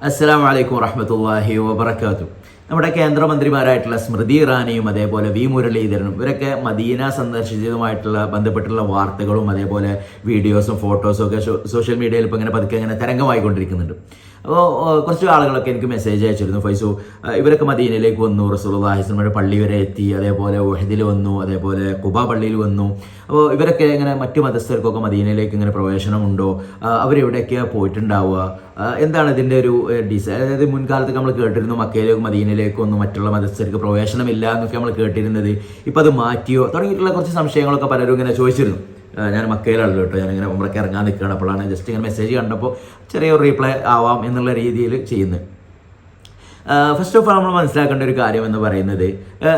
അസ്സാം വലൈക്കും വറഹമത്തല്ലാഹി വബർക്കാത്തു നമ്മുടെ കേന്ദ്രമന്ത്രിമാരായിട്ടുള്ള സ്മൃതി ഇറാനിയും അതേപോലെ വി മുരളീധരനും ഇവരൊക്കെ മദീന സന്ദർശിച്ചതുമായിട്ടുള്ള ബന്ധപ്പെട്ടുള്ള വാർത്തകളും അതേപോലെ വീഡിയോസും ഫോട്ടോസും ഒക്കെ സോഷ്യൽ മീഡിയയിൽ ഇപ്പോൾ ഇങ്ങനെ പതുക്കെ ഇങ്ങനെ തരംഗമായിക്കൊണ്ടിരിക്കുന്നുണ്ട്. അപ്പോൾ കുറച്ച് ആളുകളൊക്കെ എനിക്ക് മെസ്സേജ് അയച്ചിരുന്നു. ഫൈസു ഇവരൊക്കെ മദീനയിലേക്ക് വന്നു റസൂലുള്ളാഹിസ്ലമയുടെ പള്ളി വരെ എത്തി. അതേപോലെ ഉഹദിൽ വന്നു അതേപോലെ കുബ പള്ളിയിൽ വന്നു. അപ്പോൾ ഇവരൊക്കെ ഇങ്ങനെ മറ്റു മതസ്ഥർക്കൊക്കെ മദീനയിലേക്ക് ഇങ്ങനെ പ്രവേശനമുണ്ടോ? അവരെവിടെയൊക്കെയാണ് പോയിട്ടുണ്ടാവുക? എന്താണ് ഇതിന്റെ ഒരു ഡിസൈൻ അതായത് മുൻകാലത്ത് നമ്മൾ കേട്ടിരുന്നു മക്കയിലേക്കും മദീനയിലേക്കും ഒന്നും മറ്റുള്ള മതസ്ഥർക്ക് പ്രവേശനമില്ല എന്നൊക്കെ നമ്മൾ കേട്ടിരുന്നത്. ഇപ്പം അത് മാറ്റിയോ? തുടങ്ങിയിട്ടുള്ള കുറച്ച് സംശയങ്ങളൊക്കെ പലരും ഇങ്ങനെ ചോദിച്ചിരുന്നു. ഞാൻ മക്കയിലാണല്ലോ കേട്ടോ. ഞാനിങ്ങനെ ഉമ്രക്ക് ഇറങ്ങാൻ നിൽക്കുകയാണ്. അപ്പോഴാണ് ജസ്റ്റ് ഇങ്ങനെ മെസ്സേജ് കണ്ടപ്പോൾ ചെറിയൊരു റീപ്ലൈ ആവാം എന്നുള്ള രീതിയിൽ ചെയ്യുന്നത്. ഫസ്റ്റ് ഓഫ് ഓൾ നമ്മൾ മനസ്സിലാക്കേണ്ട ഒരു കാര്യം എന്ന് പറയുന്നത്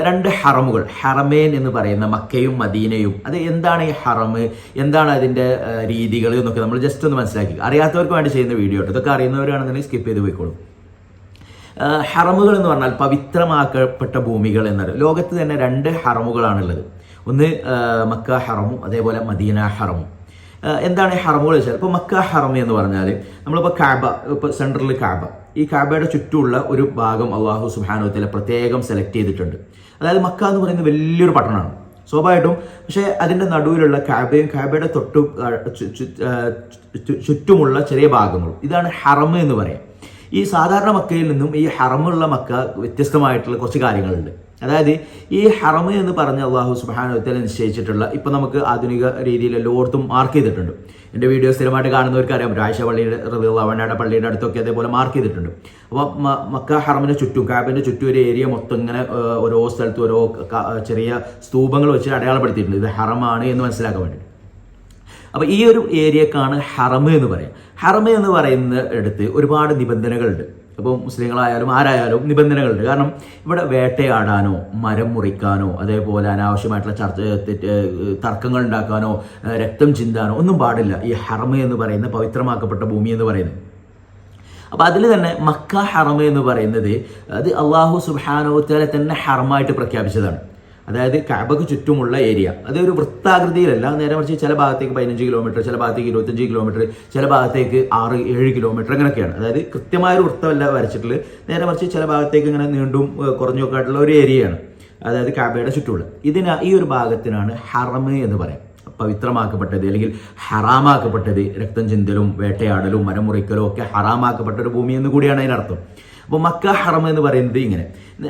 രണ്ട് ഹറമുകൾ ഹറമേൻ എന്ന് പറയുന്ന മക്കയും മദീനയും അത് എന്താണ് ഈ ഹറമ് എന്താണ് അതിന്റെ രീതികൾ എന്നൊക്കെ നമ്മൾ ജസ്റ്റ് ഒന്ന് മനസ്സിലാക്കി. അറിയാത്തവർക്ക് വേണ്ടി ചെയ്യുന്ന വീഡിയോ കേട്ടോ. ഇതൊക്കെ അറിയുന്നവരാണെന്നുണ്ടെങ്കിൽ സ്കിപ്പ് ചെയ്ത് പോയിക്കോളും. ഹറമുകൾ എന്ന് പറഞ്ഞാൽ പവിത്രമാക്കപ്പെട്ട ഭൂമികൾ എന്നറിയാം. ലോകത്ത് തന്നെ രണ്ട് ഹറമുകളാണുള്ളത്. ഒന്ന് മക്ക ഹറമും അതേപോലെ മദീന ഹറമും. എന്താണ് ഈ ഹറമുകൾ വെച്ചാൽ? ഇപ്പോൾ മക്ക ഹറം എന്ന് പറഞ്ഞാൽ നമ്മളിപ്പോൾ കാബ ഇപ്പോൾ സെൻട്രലിൽ കാബ. ഈ കാബയുടെ ചുറ്റുമുള്ള ഒരു ഭാഗം അള്ളാഹു സുബാനുത്തല പ്രത്യേകം സെലക്ട് ചെയ്തിട്ടുണ്ട്. അതായത് മക്ക എന്ന് പറയുന്നത് വലിയൊരു പട്ടണമാണ്. സ്വാഭാവികമായിട്ടും പക്ഷേ അതിന്റെ നടുവിലുള്ള കാബയും കാബയുടെ തൊട്ടു ചുറ്റുമുള്ള ചെറിയ ഭാഗങ്ങളും. ഇതാണ് ഹറം എന്ന് പറയാം. ഈ സാധാരണ മക്കയിൽ നിന്നും ഈ ഹറമുള്ള മക്ക വ്യത്യസ്തമായിട്ടുള്ള കുറച്ച് കാര്യങ്ങളുണ്ട്. അതായത് ഈ ഹറമ് എന്ന് പറഞ്ഞ അള്ളാഹു സുബാനുത്തല നിശ്ചയിച്ചിട്ടുള്ള ഇപ്പം നമുക്ക് ആധുനിക രീതിയിൽ എല്ലായിടത്തും മാർക്ക് ചെയ്തിട്ടുണ്ട്. എന്റെ വീഡിയോ സ്ഥിരമായിട്ട് കാണുന്നവർക്ക് അറിയാം രാഴ്ച പള്ളിയുടെ റവണയുടെ പള്ളിയുടെ അടുത്തൊക്കെ അതേപോലെ മാർക്ക് ചെയ്തിട്ടുണ്ട്. അപ്പോൾ മക്ക ഹറമിന് ചുറ്റും കാബിന്റെ ചുറ്റും ഒരു ഏരിയ മൊത്തം ഇങ്ങനെ ഓരോ സ്ഥലത്തും ഓരോ ചെറിയ സ്തൂപങ്ങൾ വെച്ച് അടയാളപ്പെടുത്തിയിട്ടുണ്ട്. ഇത് ഹറമാണ് എന്ന് മനസ്സിലാക്കാൻ വേണ്ടി അപ്പോൾ ഈ ഒരു ഏരിയക്കാണ് ഹറമ് എന്ന് പറയാം. ഹറമ് എന്ന് പറയുന്ന അടുത്ത് ഒരുപാട് നിബന്ധനകളുണ്ട്. അപ്പോൾ മുസ്ലിങ്ങളായാലും ആരായാലും നിബന്ധനകളുണ്ട്. കാരണം ഇവിടെ വേട്ടയാടാനോ മരം മുറിക്കാനോ അതേപോലെ അനാവശ്യമായിട്ടുള്ള ചർച്ച തർക്കങ്ങൾ ഉണ്ടാക്കാനോ രക്തം ചിന്താനോ ഒന്നും പാടില്ല. ഈ ഹറമ എന്ന് പറയുന്ന പവിത്രമാക്കപ്പെട്ട ഭൂമി എന്ന് പറയുന്നത്. അപ്പോൾ അതിൽ തന്നെ മക്ക ഹറമ എന്ന് പറയുന്നത് അത് അള്ളാഹു സുബാനോത്തല തന്നെ ഹറമായിട്ട് പ്രഖ്യാപിച്ചതാണ്. അതായത് കാബക്ക് ചുറ്റുമുള്ള ഏരിയ. അതൊരു വൃത്താകൃതിയിലല്ല. നേരെ മറിച്ച് ചില ഭാഗത്തേക്ക് പതിനഞ്ച് കിലോമീറ്റർ ചില ഭാഗത്തേക്ക് ഇരുപത്തഞ്ച് കിലോമീറ്റർ ചില ഭാഗത്തേക്ക് ആറ് ഏഴ് കിലോമീറ്റർ അങ്ങനെയൊക്കെയാണ്. അതായത് കൃത്യമായ ഒരു വൃത്തമല്ല വരച്ചിട്ടുള്ളത്. നേരെ മറിച്ച് ചില ഭാഗത്തേക്ക് ഇങ്ങനെ നീണ്ടും കുറഞ്ഞു കുറഞ്ഞൊക്കെ ആയിട്ടുള്ള ഒരു ഏരിയയാണ് അതായത് കാബയുടെ ചുറ്റുമുള്ള. ഇതിന് ഈ ഒരു ഭാഗത്തിനാണ് ഹറമ് എന്ന് പറയാം. പവിത്രമാക്കപ്പെട്ടത് അല്ലെങ്കിൽ ഹറാമാക്കപ്പെട്ടത്. രക്തം ചിന്തലും വേട്ടയാടലും മരം മുറിക്കലും ഒക്കെ ഹറാമാക്കപ്പെട്ട ഒരു ഭൂമി എന്ന് കൂടിയാണ് അതിനർത്ഥം. അപ്പോൾ മക്ക ഹറം എന്ന് പറയുന്നത് ഇങ്ങനെ.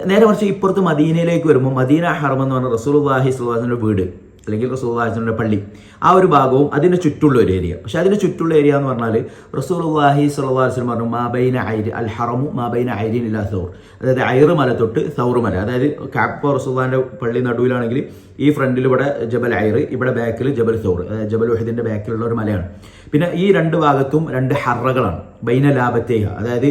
നേരെ മറിച്ച് ഇപ്പുറത്ത് മദീനയിലേക്ക് വരുമ്പോൾ മദീന ഹറം എന്ന് റസൂൽ വാഹി സുഹാസിന്റെ വീട്. അല്ലെങ്കിൽ റസൂൽവാഹിന്റെ പള്ളി ആ ഒരു ഭാഗവും അതിന് ചുറ്റുള്ള ഒരു ഏരിയ പക്ഷെ അതിന് ചുറ്റുള്ള ഏരിയ എന്ന് പറഞ്ഞാൽ റസൂൽവാഹി സ്വലാസ്ലം പറഞ്ഞു മാബൈന ഐര് അൽ ഹറമു മാബൈന ഐരിൻ ഇല്ല സൗർ. അതായത് ഐറ് മല തൊട്ട് സൗർ മല. അതായത് കാപ്പ റസൂള്ളാഹിന്റെ പള്ളി നടുവിലാണെങ്കിൽ ഈ ഫ്രണ്ടിൽ ഇവിടെ ജബൽ ഐറ് ഇവിടെ ബാക്കിൽ ജബൽ സൗർ. അതായത് ജബൽ വഹദിന്റെ ബാക്കിലുള്ള ഒരു മലയാണ്. പിന്നെ ഈ രണ്ട് ഭാഗത്തും രണ്ട് ഹറകളാണ്. ബൈന ലാഭത്തേഹ അതായത്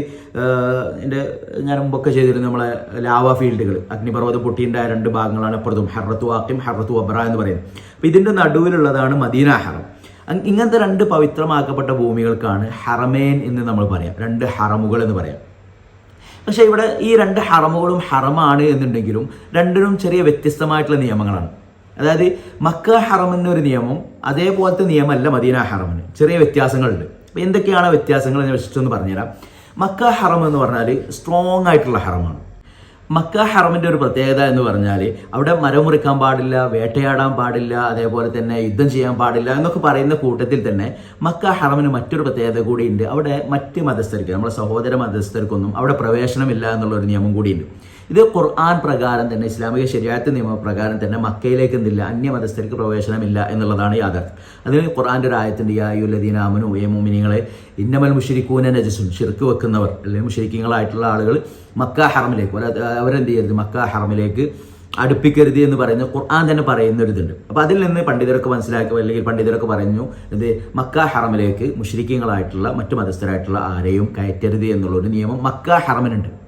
എന്റെ ഞാൻ മുമ്പൊക്കെ ചെയ്തിരുന്ന നമ്മളെ ലാവ ഫീൽഡുകൾ അഗ്നിപർവത പൊട്ടിയുണ്ടായ രണ്ട് ഭാഗങ്ങളാണ് അപ്പുറത്തും. ഹെറത്തു വാക്കിം ഹെറത്തു അബ്ര എന്ന് പറയുന്നത്. അപ്പോൾ ഇതിന്റെ നടുവിലുള്ളതാണ് മദീന ഹറം. ഇങ്ങനത്തെ രണ്ട് പവിത്രമാക്കപ്പെട്ട ഭൂമികൾക്കാണ് ഹറമേൻ എന്ന് നമ്മൾ പറയാം. രണ്ട് ഹറമുകൾ എന്ന് പറയാം. പക്ഷേ ഇവിടെ ഈ രണ്ട് ഹറമുകളും ഹറമാണ് എന്നുണ്ടെങ്കിലും രണ്ടിനും ചെറിയ വ്യത്യസ്തമായിട്ടുള്ള നിയമങ്ങളാണ്. അതായത് മക്ക ഹറം എന്നൊരു നിയമം അതേപോലത്തെ നിയമമല്ല മദീന ഹറമിന്. ചെറിയ വ്യത്യാസങ്ങളുണ്ട്. അപ്പോൾ എന്തൊക്കെയാണ് വ്യത്യാസങ്ങൾ എന്ന് വെച്ചിട്ടൊന്ന് പറഞ്ഞുതരാം. മക്ക ഹറം എന്ന് പറഞ്ഞാൽ സ്ട്രോങ് ആയിട്ടുള്ള ഹറമാണ്. മക്ക ഹറമിന്റെ ഒരു പ്രത്യേകത എന്ന് പറഞ്ഞാൽ അവിടെ മരം മുറിക്കാൻ പാടില്ല വേട്ടയാടാൻ പാടില്ല അതേപോലെ തന്നെ യുദ്ധം ചെയ്യാൻ പാടില്ല എന്നൊക്കെ പറയുന്ന കൂട്ടത്തിൽ തന്നെ മക്ക ഹറമിന് മറ്റൊരു പ്രത്യേകത കൂടിയുണ്ട്. അവിടെ മറ്റ് മതസ്ഥർക്ക് നമ്മുടെ സഹോദര മതസ്ഥർക്കൊന്നും അവിടെ പ്രവേശനമില്ല എന്നുള്ള ഒരു നിയമം കൂടിയുണ്ട്. ഇത് ഖുർആൻ പ്രകാരം തന്നെ ഇസ്ലാമിക ശരിയാത്ത നിയമപ്രകാരം തന്നെ മക്കയിലേക്ക് എന്തില്ല അന്യമതസ്ഥർക്ക് പ്രവേശനമില്ല എന്നുള്ളതാണ് യാഥാർത്ഥ്യം. അതിന് ഖുർആന്റെ ഒരു ആയത്തിന്റെ യായുല്ലദീനാമനു എ മുമിനിങ്ങളെ ഇന്നമൽ മുഷരിക്കൂന നജസുൻ ശിർക്ക് വെക്കുന്നവർ അല്ലെങ്കിൽ മുഷരിക്കങ്ങളായിട്ടുള്ള ആളുകൾ മക്ക ഹറമിലേക്ക് അവര- അവരെന്ത് ചെയ്യരുത് മക്ക ഹറമിലേക്ക് അടുപ്പിക്കരുത് എന്ന് പറയുന്ന ഖുർആൻ തന്നെ പറയുന്ന ഒരു ഇതുണ്ട്. അപ്പോൾ അതിൽ നിന്ന് പണ്ഡിതരൊക്കെ മനസ്സിലാക്കുക അല്ലെങ്കിൽ പണ്ഡിതരൊക്കെ പറഞ്ഞു ഇത് മക്ക ഹറമിലേക്ക് മുഷരിക്കങ്ങളായിട്ടുള്ള മറ്റു മതസ്ഥരായിട്ടുള്ള ആരെയും കയറ്റരുത് എന്നുള്ള ഒരു നിയമം മക്ക ഹറമിനുണ്ട്.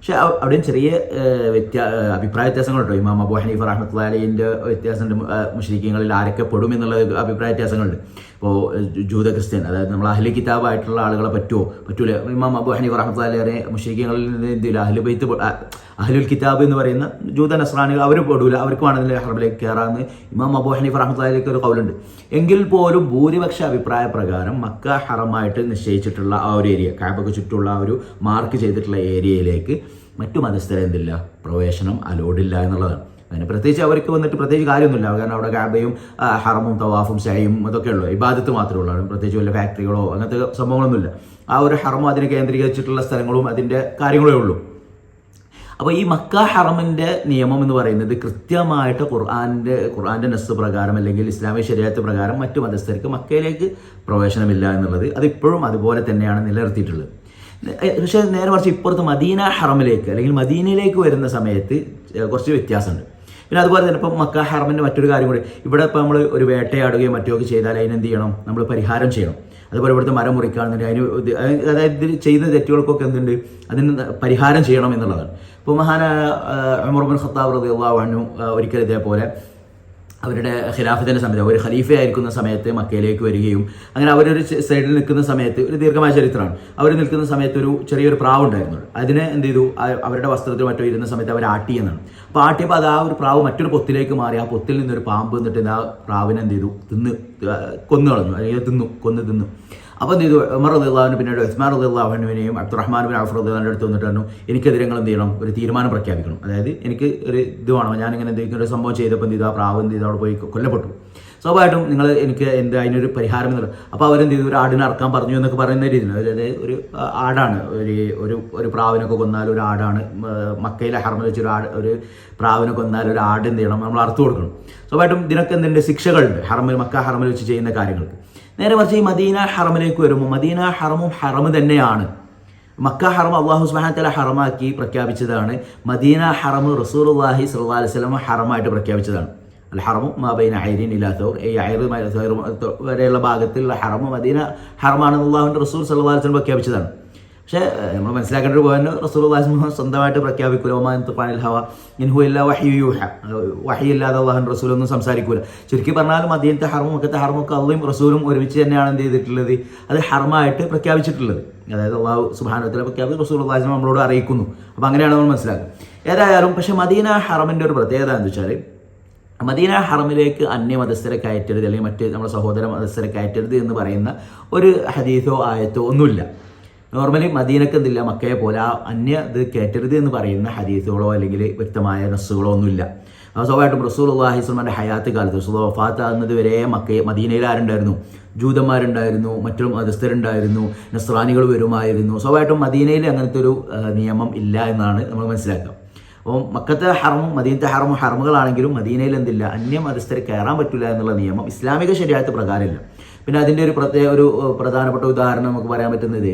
പക്ഷെ അവ- അവിടെയും ചെറിയ വ്യത്യാ അഭിപ്രായ വ്യത്യാസങ്ങളുണ്ടോ. ഇമാം അബു ഹനീഫ് അലീന്റെ വ്യത്യാസമുണ്ട്. മുഷരിക്കങ്ങളിൽ ആരൊക്കെ പെടും എന്നുള്ള അഭിപ്രായ വ്യത്യാസങ്ങളുണ്ട്. ഇപ്പോൾ ജൂത ക്രിസ്ത്യൻ അതായത് നമ്മൾ അഹ്ലി കിതാബായിട്ടുള്ള ആളുകളെ പറ്റുമോ പറ്റൂല. ഇമാം അബു ഹനീഫ് റഹ്മത്തുള്ളാഹിറെ മുഷീഖങ്ങളിൽ നിന്ന് എന്തില്ല അഹ്ലു ബൈത്ത് അഹ്ലുൽ കിതാബ് എന്ന് പറയുന്ന ജൂത നസ്രാനികൾ അവർ പെടൂല. അവർക്ക് വേണമെങ്കിൽ ഹറബിലേക്ക് കയറാമെന്ന് ഇമാം അബു ഹനീഫ് റഹ്മത്തുള്ളാഹിലേക്ക് ഒരു കൗലുണ്ട്. എങ്കിൽ പോലും ഭൂരിപക്ഷ അഭിപ്രായ പ്രകാരം മക്ക ഹറമായിട്ട് നിശ്ചയിച്ചിട്ടുള്ള ആ ഒരു ഏരിയ കാബക്ക് ചുറ്റുള്ള ആ ഒരു മാർക്ക് ചെയ്തിട്ടുള്ള ഏരിയയിലേക്ക് മറ്റു മതസ്ഥരെ എന്തില്ല പ്രവേശനം അലോഡില്ല എന്നുള്ളതാണ്. അതിന് പ്രത്യേകിച്ച് അവർക്ക് വന്നിട്ട് പ്രത്യേകിച്ച് കാര്യമൊന്നുമില്ല. കാരണം അവിടെ ഗാബയും ഹറമും തവാഫും ഷയും അതൊക്കെ ഉള്ളൂ. ഇബാദത്ത് മാത്രമേ ഉള്ളൂ. പ്രത്യേകിച്ച് വല്ല ഫാക്ടറികളോ അങ്ങനത്തെ സംഭവങ്ങളൊന്നുമില്ല. ആ ഒരു ഹറമും അതിനെ കേന്ദ്രീകരിച്ചിട്ടുള്ള സ്ഥലങ്ങളും അതിന്റെ കാര്യങ്ങളേ ഉള്ളൂ. അപ്പോൾ ഈ മക്ക ഹറമിന്റെ നിയമം എന്ന് പറയുന്നത് കൃത്യമായിട്ട് ഖുർആാന്റെ ഖുർആാന്റെ നസ് പ്രകാരം അല്ലെങ്കിൽ ഇസ്ലാമിക ശരീരത്ത് പ്രകാരം മറ്റു മതസ്ഥർക്ക് മക്കയിലേക്ക് പ്രവേശനമില്ല എന്നുള്ളത് അതിപ്പോഴും അതുപോലെ തന്നെയാണ് നിലനിർത്തിയിട്ടുള്ളത്. പക്ഷേ നേരെ മറിച്ച് ഇപ്പുറത്ത് മദീന ഹറമിലേക്ക് അല്ലെങ്കിൽ മദീനയിലേക്ക് വരുന്ന സമയത്ത് കുറച്ച് വ്യത്യാസമുണ്ട്. പിന്നെ അതുപോലെ തന്നെ ഇപ്പം മക്ക ഹറമിന്റെ മറ്റൊരു കാര്യം കൂടി. ഇവിടെ ഇപ്പോൾ നമ്മൾ ഒരു വേട്ടയാടുകയോ മറ്റോ ഒക്കെ ചെയ്താൽ അതിനെന്ത് ചെയ്യണം? നമ്മൾ പരിഹാരം ചെയ്യണം. അതുപോലെ ഇവിടുത്തെ മരം മുറിക്കാണെന്നുണ്ട് അതിന് അതായത് ഇതിൽ ചെയ്ത തെറ്റുകൾക്കൊക്കെ എന്തുണ്ട്? അതിന് പരിഹാരം ചെയ്യണം എന്നുള്ളതാണ്. ഇപ്പോൾ മഹാന ഉമർബിൻ ഖത്താബ് റളിയല്ലാഹു അൻഹു ഒരിക്കൽ ഇതേപോലെ അവരുടെ ഖിലാഫത്തിന്റെ സമയത്ത് ഒരു ഖലീഫയായിരിക്കുന്ന സമയത്ത് മക്കയിലേക്ക് വരികയും അങ്ങനെ അവരൊരു സൈഡിൽ നിൽക്കുന്ന സമയത്ത് ഒരു ദീർഘമായ ചരിത്രമാണ്. അവർ നിൽക്കുന്ന സമയത്ത് ഒരു ചെറിയൊരു പ്രാവ് ഉണ്ടായിരുന്നു അതിനെ എന്ത് ചെയ്തു? അവരുടെ വസ്ത്രത്തിൽ മറ്റോ ഇരുന്ന സമയത്ത് അവർ ആട്ടി എന്നാണ്. അപ്പോൾ ആട്ടിയപ്പോൾ അത് ആ ഒരു പ്രാവ് മറ്റൊരു പൊത്തിലേക്ക് മാറി. ആ പൊത്തിൽ നിന്നൊരു പാമ്പ് എന്നിട്ട് ആ പ്രാവിനെ എന്ത് ചെയ്തു? തിന്ന് കൊന്നു കളഞ്ഞു അല്ലെങ്കിൽ തിന്നു കൊന്ന് തിന്നു. അപ്പോൾ എന്ത് ഉമർ അള്ളാഹുവിന് പിന്നീട് ഉസ്മാൻ റദിള്ളാഹുവിനെയും അബ്ദുറഹ്മാൻ ബിൻ അഫർ റദിള്ളാഹിന്റെ അടുത്ത് വന്നിട്ട് പറഞ്ഞു എനിക്കെതിരെ എന്ത് ചെയ്യണം? ഒരു തീരുമാനം പ്രഖ്യാപിക്കണം. അതായത് എനിക്ക് ഒരു ഇത് വേണം. ഞാനിങ്ങനെ എന്തെങ്കിലും ഒരു സംഭവം ചെയ്തപ്പോൾ എന്ത് ചെയ്തു? ആ പ്രാവ് എന്ത് ചെയ്തു? അവിടെ പോയി കൊല്ലപ്പെട്ടു. സ്വാഭാവികമായിട്ടും നിങ്ങൾ എനിക്ക് എന്ത് അതിനൊരു പരിഹാരം എന്നുള്ളത് അപ്പോൾ അവരെന്ത് ചെയ്തു? ഒരു ആടിനെ അറക്കാൻ പറഞ്ഞു എന്നൊക്കെ പറയുന്ന രീതിയിൽ അതായത് ഒരു ആടാണ്. ഒരു ഒരു ഒരു പ്രാവിനൊക്കെ കൊന്നാൽ ഒരു ആടാണ്. മക്കയിലെ ഹർമൽ വെച്ച് ഒരു ആട് ഒരു പ്രാവിനെ കൊന്നാൽ ഒരു ആട് എന്ത് ചെയ്യണം? നമ്മൾ അറുത്തു കൊടുക്കണം. സ്വാഭാവികമായിട്ടും ഇതിനൊക്കെ എന്തുണ്ട്? ശിക്ഷകളുണ്ട്. ഹർമൽ മക്ക ഹർമൽ വെച്ച് ചെയ്യുന്ന കാര്യങ്ങൾക്ക്. നേരെ മറിച്ച് ഈ മദീന ഹറമിലേക്ക് വരുമ്പോൾ മദീന ഹറമും ഹറമ് തന്നെയാണ്. മക്ക ഹറം അള്ളാഹു സുബാനത്തല ഹറമാക്കി പ്രഖ്യാപിച്ചതാണ്. മദീന ഹറമ് അള്ളാഹി സല്ലാ അലൈഹി സ്വലം ഹറമായിട്ട് പ്രഖ്യാപിച്ചതാണ്. അൽ ഹറമു മാബൈന ഐരീൻ ഇല്ലാത്തവർ ഈ ഐറ് വരെയുള്ള ഭാഗത്തിലുള്ള ഹറമ് മദീന ഹറമാണെന്ന് അള്ളാഹുവിന്റെ റസൂർ സല്ലാ അലൈഹി സ്വലം പ്രഖ്യാപിച്ചതാണ്. പക്ഷേ നമ്മൾ മനസ്സിലാക്കേണ്ട ഒരു പോയിന്റ് റസൂൽ അള്ളാഹു സ്വന്തമായിട്ട് പ്രഖ്യാപിക്കൂല. ഒമാൻ തുഫാനിൽ ഹവ ഇൻഹു ഇല്ല വഹിയൂഹ വഹിയില്ലാതെ അള്ളാഹുൻ റസൂലൊന്നും സംസാരിക്കൂല. ചുരുക്കി പറഞ്ഞാൽ മദീനത്തെ ഹർമും ഒക്കെ ഹർമൊക്കെ അള്ളയും റസൂലും ഒരുമിച്ച് തന്നെയാണ് എന്ത് ചെയ്തിട്ടുള്ളത്? അത് ഹർമായിട്ട് പ്രഖ്യാപിച്ചിട്ടുള്ളത്. അതായത് അള്ളാഹു സുബാനത്തിലെ പ്രഖ്യാപിച്ച് റസൂൽ അള്ളാഹു നമ്മളോട് അറിയിക്കുന്നു. അപ്പോൾ അങ്ങനെയാണ് നമ്മൾ മനസ്സിലാക്കുക. ഏതായാലും പക്ഷേ മദീന ഹറമിന്റെ ഒരു പ്രത്യേകത എന്ന് വെച്ചാൽ മദീന ഹറമിലേക്ക് അന്യമതസ്ഥരെ കയറ്റരുത് അല്ലെങ്കിൽ മറ്റ് നമ്മുടെ സഹോദര മതസ്ഥരെ കയറ്റരുത് എന്ന് പറയുന്ന ഒരു ഹദീസോ ആയത്തോ ഒന്നുമില്ല. നോർമലി മദീനക്ക് എന്തില്ല? മക്കയെ പോലെ ആ അന്യ ഇത് കയറ്റരുത് എന്ന് പറയുന്ന ഹദീസുകളോ അല്ലെങ്കിൽ വ്യക്തമായ നസ്സുകളോ ഒന്നുമില്ല. സ്വാഭാവികമായിട്ടും റസൂൽ അള്ളാഹിസ്ലമാന്റെ ഹയാത്ത് കാലത്ത് റസൂൽ വഫാത്ത് ആകുന്നത് വരെ മക്കയെ മദീനയിൽ ആരുണ്ടായിരുന്നു? ജൂതന്മാരുണ്ടായിരുന്നു മറ്റു മതസ്ഥരുണ്ടായിരുന്നു നസ്രാനികൾ വരുമായിരുന്നു. സ്വാഭാവികമായിട്ടും മദീനയിൽ അങ്ങനത്തെ ഒരു നിയമം ഇല്ല എന്നാണ് നമ്മൾ മനസ്സിലാക്കുക. അപ്പോൾ മക്കത്തെ ഹറമും മദീനത്തെ ഹറമും ഹറമുകളാണെങ്കിലും മദീനയിൽ എന്തില്ല? അന്യ മതസ്ഥരെ കയറാൻ പറ്റില്ല എന്നുള്ള നിയമം ഇസ്ലാമിക ശരിയായിട്ട് പ്രകാരമില്ല. പിന്നെ അതിന്റെ ഒരു പ്രത്യേക ഒരു പ്രധാനപ്പെട്ട ഉദാഹരണം നമുക്ക് പറയാൻ പറ്റുന്നത്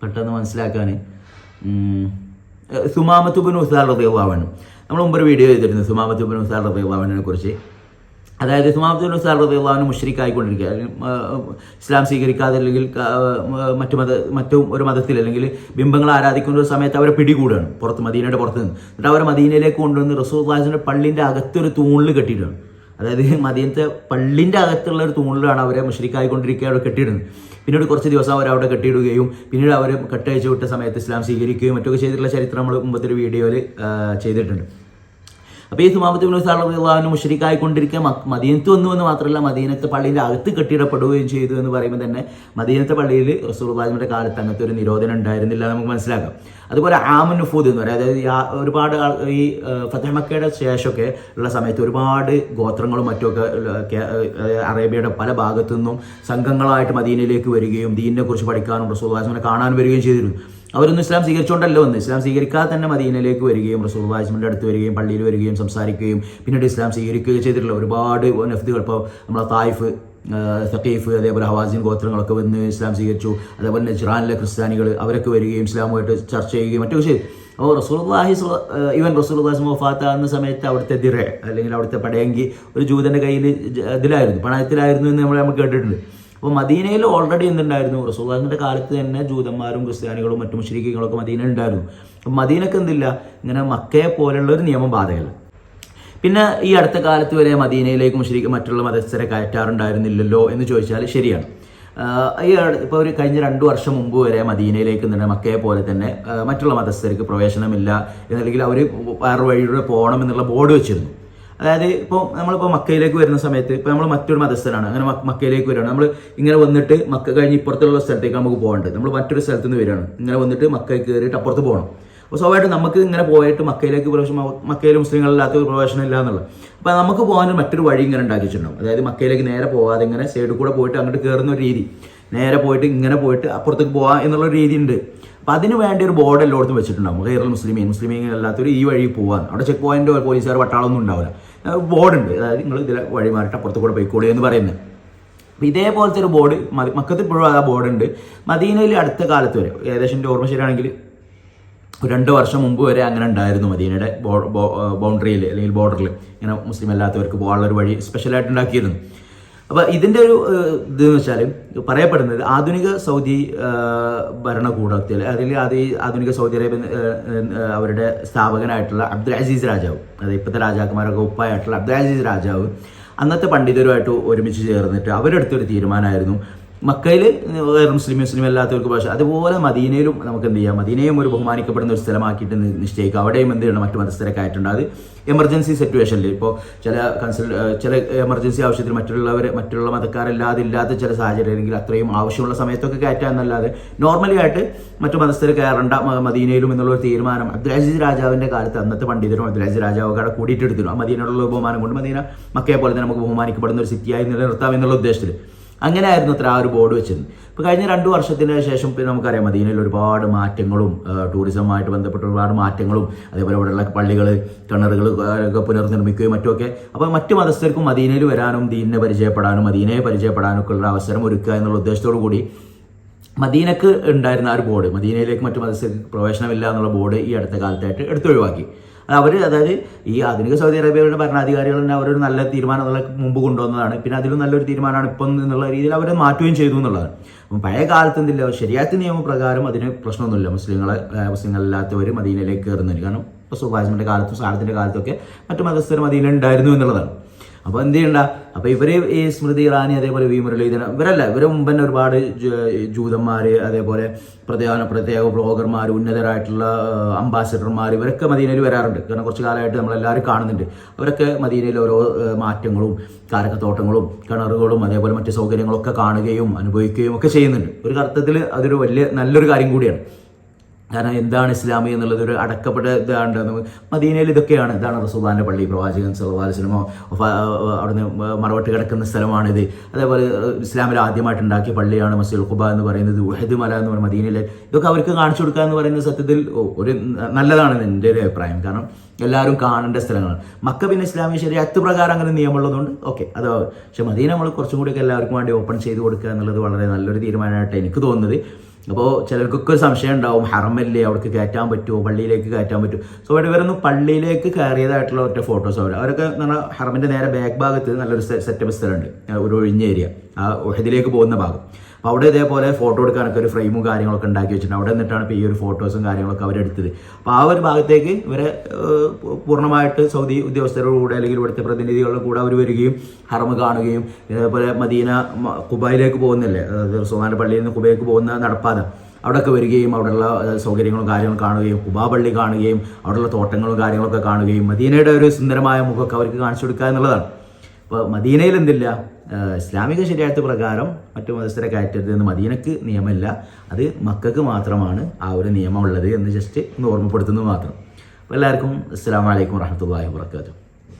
പെട്ടെന്ന് മനസ്സിലാക്കാൻ സുമാമത്തുബിൻ ഉസാർ റബിയാവാണ് നമ്മൾ മുമ്പ് ഒരു വീഡിയോ ചെയ്തിരുന്നു സുമാമത്തുബിൻ ഉസാർ റബിയാവാനെ കുറിച്ച്. അതായത് സുമാമത്തുബിൻ ഉസാർ റബിയാവാന് മുഷ്രിക്കായിക്കൊണ്ടിരിക്കുക. അല്ലെങ്കിൽ, ഇസ്ലാം സ്വീകരിക്കാതെ അല്ലെങ്കിൽ മറ്റു മത മറ്റു ഒരു മതത്തിൽ അല്ലെങ്കിൽ ബിംബങ്ങൾ ആരാധിക്കുന്ന ഒരു സമയത്ത് അവരെ പിടികൂടാണ്. പുറത്ത് മദീനയുടെ പുറത്ത് നിന്ന്. എന്നിട്ട് അവരെ മദീനയിലേക്ക് കൊണ്ടുവന്ന് റസൂൽ ഖാസിന്റെ പള്ളിന്റെ അകത്തൊരു തൂണിൽ കെട്ടിയിട്ടാണ് അതായത് മദീനത്തെ പള്ളിന്റെ അകത്തുള്ള ഒരു തൂണിലാണ് അവരെ മുഷ്രിക്കായിക്കൊണ്ടിരിക്കുക അവിടെ കെട്ടിയിടുന്നത്. പിന്നീട് കുറച്ച് ദിവസം അവർ അവിടെ കെട്ടിയിടുകയും പിന്നീട് അവർ കെട്ടയച്ചു വിട്ട സമയത്ത് ഇസ്ലാം സ്വീകരിക്കുകയും മറ്റൊക്കെ ചെയ്തിട്ടുള്ള ചരിത്രം നമ്മൾ മുമ്പത്തെ ഒരു വീഡിയോയിൽ ചെയ്തിട്ടുണ്ട്. അപ്പോൾ ഈ സുമാമത്ത് ബിൻ സാറിന് മുഷരിക്കായിക്കൊണ്ടിരിക്കുക മദീനത്ത് വന്നു എന്ന് മാത്രമല്ല മദീനത്തെ പള്ളിയിൽ അകത്ത് കെട്ടിടപ്പെടുകയും ചെയ്തു എന്ന് പറയുമ്പോൾ തന്നെ മദീനത്തെ പള്ളിയിൽ റസൂർബാജിന്റെ കാലത്ത് അങ്ങനത്തെ ഒരു നിരോധനം ഉണ്ടായിരുന്നില്ല നമുക്ക് മനസ്സിലാക്കാം. അതുപോലെ ആമൻ നുഫൂദ് എന്ന് പറയുന്നത് അതായത് ഒരുപാട് ഈ ഫത്തഹ് മക്കയുടെ ശേഷമൊക്കെ ഉള്ള സമയത്ത് ഒരുപാട് ഗോത്രങ്ങളും മറ്റുമൊക്കെ അറേബ്യയുടെ പല ഭാഗത്തു നിന്നും സംഘങ്ങളായിട്ട് മദീനയിലേക്ക് വരികയും ദീനിനെ കുറിച്ച് പഠിക്കാനും റസൂൽ കാണാൻ വരികയും ചെയ്തിരുന്നു. അവരൊന്നും ഇസ്ലാം സ്വീകരിച്ചുകൊണ്ടല്ല വന്ന് ഇസ്ലാം സ്വീകരിക്കാതെ തന്നെ മദീനയിലേക്ക് വരികയും റസൂൽ വാജ്മിന്റെ അടുത്ത് വരികയും പള്ളിയിൽ വരികയും സംസാരിക്കുകയും പിന്നീട് ഇസ്ലാം സ്വീകരിക്കുകയും ചെയ്തിട്ടുള്ള ഒരുപാട് നഫ്തുകൾ ഇപ്പോൾ നമ്മളെ തായിഫ് സക്കീഫ് അതേപോലെ ഹവാസിൻ ഗോത്രങ്ങളൊക്കെ വന്ന് ഇസ്ലാം സ്വീകരിച്ചു. അതേപോലെ നജ്റാനിലെ ക്രിസ്ത്യാനികൾ അവരൊക്കെ വരികയും ഇസ്ലാമുമായിട്ട് ചർച്ച ചെയ്യുകയും മറ്റൊക്കെ ചെയ്തു. അപ്പോൾ റസൂൽഹി ഇവൻ റസൂൽ വഫാത്ത് എന്ന സമയത്ത് അവിടുത്തെ ദിറ അല്ലെങ്കിൽ അവിടുത്തെ പടയങ്കി ഒരു ജൂതന്റെ കയ്യിൽ ഇതിലായിരുന്നു പണയത്തിലായിരുന്നു എന്ന് നമ്മൾ നമുക്ക് കേട്ടിട്ടുണ്ട്. അപ്പോൾ മദീനയിൽ ഓൾറെഡി എന്തുണ്ടായിരുന്നു? റസൂലിന്റെ കാലത്ത് തന്നെ ജൂതന്മാരും ക്രിസ്ത്യാനികളും മറ്റു മുസ്ലിങ്ങളൊക്കെ മദീന ഉണ്ടായിരുന്നു. അപ്പം മദീനക്ക് എന്തില്ല? ഇങ്ങനെ മക്കയെ പോലെയുള്ള ഒരു നിയമം ബാധകല്ല. പിന്നെ ഈ അടുത്ത കാലത്ത് വരെ മദീനയിലേക്ക് മുഷരിക്ക് മറ്റുള്ള മതസ്ഥരെ കയറ്റാറുണ്ടായിരുന്നില്ലല്ലോ എന്ന് ചോദിച്ചാൽ ശരിയാണ്. ഈ ഇപ്പോൾ ഒരു കഴിഞ്ഞ രണ്ട് വർഷം മുമ്പ് വരെ മദീനയിലേക്ക് തന്നെ മക്കയെ പോലെ തന്നെ മറ്റുള്ള മതസ്ഥർക്ക് പ്രവേശനമില്ല എന്നല്ലെങ്കിൽ അവർ വേറെ വഴിയിലൂടെ പോകണം എന്നുള്ള ബോർഡ് വെച്ചിരുന്നു. അതായത് ഇപ്പോൾ നമ്മളിപ്പോൾ മക്കയിലേക്ക് വരുന്ന സമയത്ത് ഇപ്പോൾ നമ്മൾ മറ്റൊരു മതസ്ഥനാണ് അങ്ങനെ മക്കയിലേക്ക് വരികയാണ്. നമ്മൾ ഇങ്ങനെ വന്നിട്ട് മക്ക കഴിഞ്ഞ് ഇപ്പുറത്തുള്ള സ്ഥലത്തേക്ക് നമുക്ക് പോകേണ്ടത്. നമ്മൾ മറ്റൊരു സ്ഥലത്ത് നിന്ന് വരികയാണ്. ഇങ്ങനെ വന്നിട്ട് മക്കയിൽ കയറിയിട്ട് അപ്പുറത്ത് പോകണം. അപ്പോൾ സ്വാഭാവികമായിട്ട് നമുക്ക് ഇങ്ങനെ പോയിട്ട് മക്കയിലേക്ക് പ്രവേശനം മക്കയിൽ മുസ്ലിങ്ങളില്ലാത്ത ഒരു പ്രവേശനം ഇല്ല എന്നുള്ളത്. അപ്പോൾ നമുക്ക് പോകാനൊരു മറ്റൊരു വഴി ഇങ്ങനെ ഉണ്ടാക്കിയിട്ടുണ്ടാവും അതായത് മക്കയിലേക്ക് നേരെ പോകാതെ ഇങ്ങനെ സൈഡിൽ കൂടെ പോയിട്ട് അങ്ങോട്ട് കയറുന്ന ഒരു രീതി. നേരെ പോയിട്ട് ഇങ്ങനെ പോയിട്ട് അപ്പുറത്തേക്ക് പോകാം എന്നുള്ള രീതി ഉണ്ട്. അപ്പോൾ അതിന് വേണ്ടി ഒരു ബോർഡ് എല്ലായിടത്തും വെച്ചിട്ടുണ്ടാവും. കേരള മുസ്ലിമീൻ. മുസ്ലിമീൻ അല്ലാത്തൊരു ഈ വഴി പോകാൻ അവിടെ ചെക്ക് പോയിന്റ് പോലീസുകാർ പട്ടാളമൊന്നും ഉണ്ടാവില്ല. ബോർഡ് ഉണ്ട് അതായത് നിങ്ങൾ ഇതിലെ വഴി മാറിയിട്ട് അപ്പുറത്ത് കൂടെ പോയിക്കോളി എന്ന് പറയുന്നത്. അപ്പോൾ ഇതേപോലത്തെ ഒരു ബോർഡ് മക്കത്തിൽ ഇപ്പോഴും ആ ബോർഡുണ്ട്. മദീനയിൽ അടുത്ത കാലത്ത് വരെ ഏകദേശം എന്റെ ഓർമ്മ ശരിയാണെങ്കിൽ രണ്ട് വർഷം മുമ്പ് വരെ അങ്ങനെ ഉണ്ടായിരുന്നു മദീനയുടെ ബൗണ്ടറിയിൽ അല്ലെങ്കിൽ ബോർഡറിൽ ഇങ്ങനെ മുസ്ലിം അല്ലാത്തവർക്ക് പോകാനുള്ള ഒരു വഴി സ്പെഷ്യലായിട്ട് ഉണ്ടാക്കിയിരുന്നു. അപ്പോൾ ഇതിന്റെ ഒരു ഇതെന്ന് ഇത് വെച്ചാൽ പറയപ്പെടുന്നത് ആധുനിക സൗദി ഭരണകൂടത്തിൽ അല്ലെങ്കിൽ അത് ആധുനിക സൗദി അറേബ്യൻ അവരുടെ സ്ഥാപകനായിട്ടുള്ള അബ്ദുൽ അസീസ് രാജാവ് അതായത് ഇപ്പോഴത്തെ രാജാക്കന്മാരൊക്കെ ഉപ്പായിട്ടുള്ള അബ്ദുൽ അസീസ് രാജാവ് അന്നത്തെ പണ്ഡിതരുമായിട്ട് ഒരുമിച്ച് ചേർന്നിട്ട് അവരെടുത്തൊരു തീരുമാനമായിരുന്നു. മക്കയിൽ വേറെ മുസ്ലിം മുസ്ലിം അല്ലാത്തവർക്ക് ഭാഷ. അതുപോലെ മദീനയിലും നമുക്ക് എന്ത് ചെയ്യാം? മദീനയും ഒരു ബഹുമാനിക്കപ്പെടുന്ന ഒരു സ്ഥലമാക്കിയിട്ട് നിശ്ചയിക്കുക അവിടെയും എന്ത് ചെയ്യണം? മറ്റു മതസ്ഥരൊക്കെ ആയിട്ടുണ്ട് അത് എമർജൻസി സിറ്റുവേഷനിൽ ഇപ്പോൾ ചില കൺസൾ ചില എമർജൻസി ആവശ്യത്തിൽ മറ്റുള്ളവരെ മറ്റുള്ള മതക്കാരല്ലാതെ ഇല്ലാത്ത ചില സാഹചര്യം അല്ലെങ്കിൽ അത്രയും ആവശ്യമുള്ള സമയത്തൊക്കെ കയറ്റുക എന്നല്ലാതെ നോർമലി ആയിട്ട് മറ്റു മതസ്ഥർ കയറേണ്ട മദീനയിലും എന്നുള്ള ഒരു തീരുമാനം അബ്ദുലാസിസ് രാജാവിന്റെ കാലത്ത് അന്നത്തെ പണ്ഡിതരും അബ്ദുലാസിസ് രാജാവ് അവിടെ കൂടിയിട്ടെടുത്തിരുന്നു ആ മദീനയോടുള്ള ബഹുമാനം കൊണ്ട് മദീന മക്കയെ പോലെ തന്നെ നമുക്ക് ബഹുമാനിക്കപ്പെടുന്ന ഒരു സിറ്റിയായി നിലനിർത്താം എന്നുള്ള ഉദ്ദേശത്തിൽ അങ്ങനെയായിരുന്നു അത്ര ആ ഒരു ബോർഡ് വെച്ചിരുന്നത്. ഇപ്പോൾ കഴിഞ്ഞ രണ്ട് വർഷത്തിന് ശേഷം പിന്നെ നമുക്കറിയാം മദീനയിൽ ഒരുപാട് മാറ്റങ്ങളും ടൂറിസവുമായിട്ട് ബന്ധപ്പെട്ട ഒരുപാട് മാറ്റങ്ങളും അതേപോലെ ഇവിടെയുള്ള പള്ളികൾ കിണറുകൾ ഒക്കെ പുനർനിർമ്മിക്കുകയും മറ്റുമൊക്കെ. അപ്പോൾ മറ്റു മതസ്ഥർക്കും മദീനയിൽ വരാനും ദീനിനെ പരിചയപ്പെടാനും മദീനയെ പരിചയപ്പെടാനും ഒക്കെ ഉള്ള അവസരം ഒരുക്കുക എന്നുള്ള ഉദ്ദേശത്തോടു കൂടി മദീനക്ക് ഉണ്ടായിരുന്ന ആ ഒരു ബോർഡ് മദീനയിലേക്ക് മറ്റു മതസ്ഥർക്ക് പ്രവേശനമില്ല എന്നുള്ള ബോർഡ് ഈ അടുത്ത കാലത്തായിട്ട് എടുത്തൊഴിവാക്കി. അത് അവർ അതായത് ഈ ആധുനിക സൗദി അറേബ്യയുടെ ഭരണാധികാരികൾ തന്നെ അവരൊരു നല്ല തീരുമാനം മുമ്പ് കൊണ്ടുവന്നതാണ്. പിന്നെ അതിലും നല്ലൊരു തീരുമാനമാണ് ഇപ്പം എന്നുള്ള രീതിയിൽ അവർ മാറ്റുകയും ചെയ്തു എന്നുള്ളതാണ്. അപ്പം പഴയ കാലത്ത് എന്തില്ല ശരിയാത്ത നിയമപ്രകാരം അതിന് പ്രശ്നമൊന്നുമില്ല. മുസ്ലിങ്ങളെ മുസ്ലിങ്ങളില്ലാത്തവർ മദീനയിലേക്ക് കയറുന്നതിന്. കാരണം ഇപ്പോൾ സുഭാഷിന്റെ കാലത്തും സാദത്തിന്റെ കാലത്തൊക്കെ മറ്റു മതസ്ഥർ മദീന ഉണ്ടായിരുന്നു എന്നുള്ളതാണ്. അപ്പോൾ എന്ത് ചെയ്യണ്ട? അപ്പോൾ ഇവർ ഈ സ്മൃതി ഇറാനി അതേപോലെ വി മുരളീധരൻ ഇവരല്ല. ഇവരെ മുമ്പ് തന്നെ ഒരുപാട് ജൂതന്മാര് അതേപോലെ പ്രത്യേക പ്രത്യേക ബ്ലോഗർമാർ ഉന്നതരായിട്ടുള്ള അംബാസിഡർമാർ ഇവരൊക്കെ മദീനയിൽ വരാറുണ്ട്. കാരണം കുറച്ച് കാലമായിട്ട് നമ്മളെല്ലാവരും കാണുന്നുണ്ട്. അവരൊക്കെ മദീനയിൽ ഓരോ മാറ്റങ്ങളും കാരക്കത്തോട്ടങ്ങളും കിണറുകളും അതേപോലെ മറ്റ് സൗകര്യങ്ങളൊക്കെ കാണുകയും അനുഭവിക്കുകയും ഒക്കെ ചെയ്യുന്നുണ്ട്. ഒരു അർത്ഥത്തിൽ അതൊരു വലിയ നല്ലൊരു കാര്യം കൂടിയാണ്. കാരണം എന്താണ് ഇസ്ലാമി എന്നുള്ളത് ഒരു അടക്കപ്പെട്ട ഇതാണ്. മദീനയിൽ ഇതൊക്കെയാണ്. ഇതാണ് റസൂദാന്റെ പള്ളി. പ്രവാചകൻ സലഹുലിസ്ലമോ അവിടുന്ന് മറവട്ട് കിടക്കുന്ന സ്ഥലമാണിത്. അതേപോലെ ഇസ്ലാമിൽ ആദ്യമായിട്ട് ഉണ്ടാക്കിയ പള്ളിയാണ് മസീൽ ഖുബ എന്ന് പറയുന്നത്. ഉഹദ് മല എന്ന് പറയുന്നത് മദീനയിലെ ഇതൊക്കെ അവർക്ക് കാണിച്ചു കൊടുക്കുക എന്ന് പറയുന്നത് സത്യത്തിൽ ഒരു നല്ലതാണ് എന്റെ ഒരു അഭിപ്രായം. കാരണം എല്ലാവരും കാണേണ്ട സ്ഥലങ്ങളാണ്. മക്ക പിന്നെ ഇസ്ലാമിക ശരിയത്ത് പ്രകാരം അങ്ങനെ നിയമമുള്ളതുകൊണ്ട് ഓക്കെ. അത് പക്ഷെ മദീന നമ്മൾ കുറച്ചും കൂടിയൊക്കെ എല്ലാവർക്കും വേണ്ടി ഓപ്പൺ ചെയ്ത് കൊടുക്കുക എന്നുള്ളത് വളരെ നല്ലൊരു തീരുമാനമായിട്ട് എനിക്ക് തോന്നുന്നത്. അപ്പോൾ ചിലർക്കൊക്കെ സംശയം ഉണ്ടാവും ഹറമല്ലേ അവിടേക്ക് കയറ്റാൻ പറ്റുമോ? പള്ളിയിലേക്ക് കയറ്റാൻ പറ്റുമോ? സോ ഇവിടെ ഇവരൊന്നും പള്ളിയിലേക്ക് കയറിയതായിട്ടുള്ള ഒറ്റ ഫോട്ടോസ് അവർ അവരൊക്കെ എന്ന് ഹറമിന്റെ നേരെ ബാക്ക് ഭാഗത്ത് നല്ലൊരു സെറ്റപ്പ് സ്ഥലമുണ്ട്. ഒരു ഒഴിഞ്ഞ ഏരിയ ആ ഒഹദിലേക്ക് പോകുന്ന ഭാഗം. അവിടെ ഇതേപോലെ ഫോട്ടോ എടുക്കാനൊക്കെ ഒരു ഫ്രെയിമും കാര്യങ്ങളൊക്കെ ഉണ്ടാക്കി വെച്ചിട്ടുണ്ട്. അവിടെ നിന്നിട്ടാണ് ഇപ്പോൾ ഈ ഒരു ഫോട്ടോസും കാര്യങ്ങളൊക്കെ അവരെടുത്തത് അപ്പോൾ ആ ഒരു ഭാഗത്തേക്ക് ഇവരെ പൂർണമായിട്ട് സൗദി ഉദ്യോഗസ്ഥരുടെ കൂടെ അല്ലെങ്കിൽ ഇവിടുത്തെ പ്രതിനിധികളുടെ കൂടെ അവർ വരികയും ഹറമ് കാണുകയും ഇതേപോലെ മദീന കുബായിലേക്ക് പോകുന്നില്ലേ? സുമാന പള്ളിയിൽ നിന്ന് കുബൈക്ക് പോകുന്ന നടപ്പാത. അവിടെയൊക്കെ വരികയും അവിടെയുള്ള സൗകര്യങ്ങളും കാര്യങ്ങളും കാണുകയും കുബാ പള്ളി കാണുകയും അവിടെയുള്ള തോട്ടങ്ങളും കാര്യങ്ങളൊക്കെ കാണുകയും മദീനയുടെ ഒരു സുന്ദരമായ മുഖമൊക്കെ അവർക്ക് കാണിച്ചു കൊടുക്കുക എന്നുള്ളതാണ്. അപ്പോൾ മദീനയിൽ എന്തില്ല? ഇസ്ലാമിക ശരിയാത്ത പ്രകാരം മറ്റു മതസ്ഥരെ കയറ്റരുത് എന്ന് മദീനക്ക് നിയമമില്ല. അത് മക്കൾക്ക് മാത്രമാണ് ആ ഒരു നിയമം ഉള്ളത് എന്ന് ജസ്റ്റ് ഒന്ന് ഓർമ്മപ്പെടുത്തുന്നത് മാത്രം. അപ്പോൾ എല്ലാവർക്കും അസ്സാം വലൈക്കും വാഹമത്തല്ലാ വാബർക്കാത്തു